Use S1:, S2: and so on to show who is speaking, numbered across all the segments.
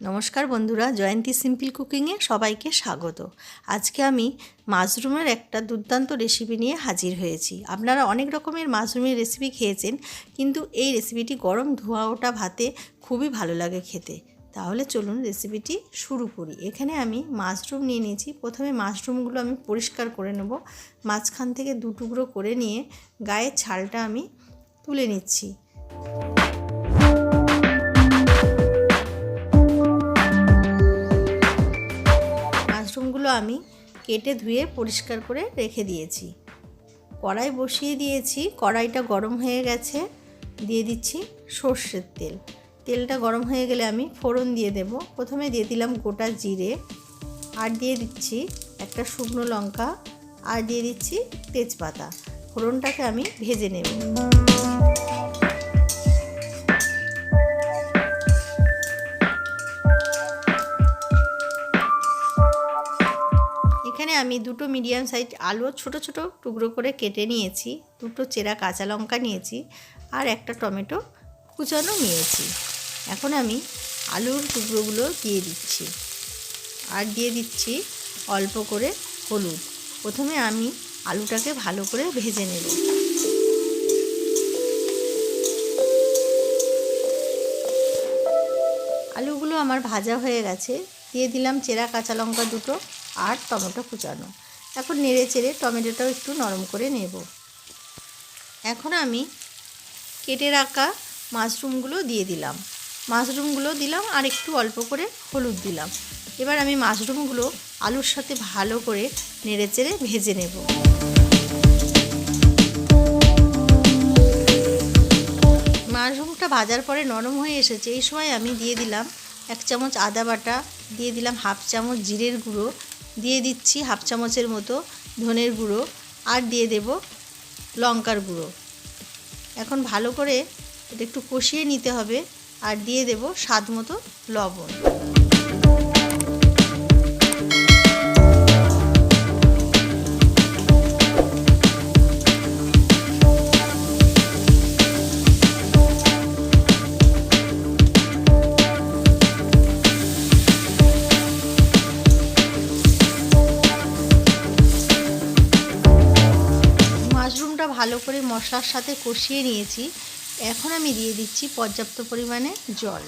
S1: নমস্কার বন্ধুরা, জয়ন্তী সিম্পল কুকিংয়ে সবাইকে স্বাগত। আজকে আমি মাশরুমের একটা দুর্দান্ত রেসিপি নিয়ে হাজির হয়েছি। আপনারা অনেক রকমের মাশরুমের রেসিপি খেয়েছেন, কিন্তু এই রেসিপিটি গরম ধোয়া ওটা ভাতে খুবই ভালো লাগে খেতে। তাহলে চলুন রেসিপিটি শুরু করি। এখানে আমি মাশরুম নিয়ে নিয়েছি। প্রথমে মাশরুমগুলো আমি পরিষ্কার করে নেব। মাঝখান থেকে দু টুকরো করে নিয়ে গায়ের ছালটা আমি তুলে নিচ্ছি। আমি কেটে ধুয়ে পরিষ্কার করে রেখে দিয়েছি। কড়াই বসিয়ে দিয়েছি, কড়াইটা গরম হয়ে গেছে। দিয়ে দিচ্ছি সর্ষের তেল। তেলটা গরম হয়ে গেলে আমি ফোড়ন দিয়ে দেব। প্রথমে দিয়ে দিলাম গোটা জিরে, আর দিয়ে দিচ্ছি একটা শুকনো লঙ্কা, আর দিয়ে দিচ্ছি তেজপাতা। ফোড়নটাকে আমি ভেজে নেব। আমি দুটো মিডিয়াম সাইজ আলু ছোট ছোট টুকরো করে কেটে নিয়েছি, দুটো চেরা কাঁচা লঙ্কা নিয়েছি আর একটা টমেটো কুচানো নিয়েছি। এখন আমি আলুর টুকরোগুলো দিয়ে দিচ্ছি আর দিয়ে দিচ্ছি অল্প করে হলুদ। প্রথমে আমি আলুটাকে ভালো করে ভেজে নেব। আলুগুলো আমার ভাজা হয়ে গেছে, দিয়ে দিলাম চেরা কাঁচা লঙ্কা দুটো। আর টমেটো কুচানো। এখন নেড়ে চেড়ে টমেটোটাও একটু নরম করে নেব। এখন আমি কেটে রাখা মাশরুমগুলো দিয়ে দিলাম। মাশরুমগুলো দিলাম আর একটু অল্প করে হলুদ দিলাম। এবার আমি মাশরুমগুলো আলুর সাথে ভালো করে নেড়ে চেড়ে ভেজে নেব। মাশরুমটা ভাজার পরে নরম হয়ে এসেছে। এই সময় আমি দিয়ে দিলাম এক চামচ আদা বাটা, দিয়ে দিলাম হাফ চামচ জিরের গুঁড়ো দিয়ে দিচ্ছি হাফ চামচের মতো ধনের গুঁড়ো আর দিয়ে দেব লঙ্কার গুঁড়ো। এখন ভালো করে এটা একটু কষিয়ে নিতে হবে আর দিয়ে দেব স্বাদ মতো লবণ। মাশরুমটা ভালো করে মশলার সাথে কষিয়ে নিয়েছি। এখন আমি দিয়ে দিচ্ছি পর্যাপ্ত পরিমাণে জল।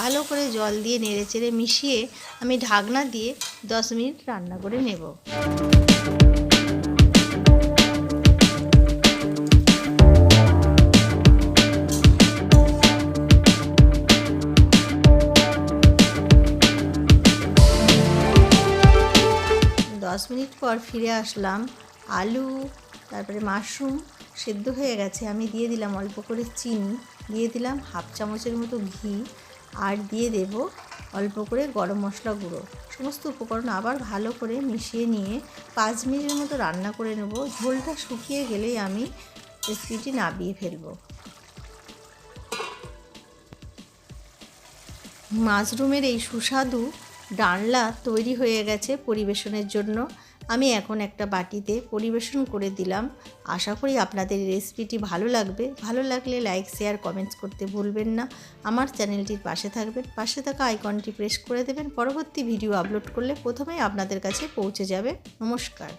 S1: ভালো করে জল দিয়ে নেড়েচেড়ে মিশিয়ে আমি ঢাকনা দিয়ে দশ মিনিট রান্না করে নেব। দশ মিনিট পর ফিরে আসলাম আলু তারপরে মাশরুম সেদ্ধ হয়ে গেছে। আমি দিয়ে দিলাম অল্প করে চিনি, দিয়ে দিলাম হাফ চামচের মতো ঘি, আর দিয়ে দেব অল্প করে গরম মশলা গুঁড়ো। সমস্ত উপকরণ আবার ভালো করে মিশিয়ে নিয়ে পাঁচ মিনিটের মতো রান্না করে নেব। ঝোলটা শুকিয়ে গেলেই আমি রেসিপিটি নাবিয়ে ফেলব। মাশরুমের এই সুস্বাদু ডালনা তৈরি হয়ে গেছে পরিবেশনের জন্য। আমি এখন একটা বাটিতে পরিবেশন করে দিলাম। আশা করি আপনাদের রেসিপিটি ভালো লাগবে। ভালো লাগলে লাইক শেয়ার কমেন্টস করতে ভুলবেন না। আমার চ্যানেলটির পাশে থাকবেন। পাশে থাকা আইকনটি প্রেস করে দেবেন। পরবর্তী ভিডিও আপলোড করলে প্রথমেই আপনাদের কাছে পৌঁছে যাবে। নমস্কার।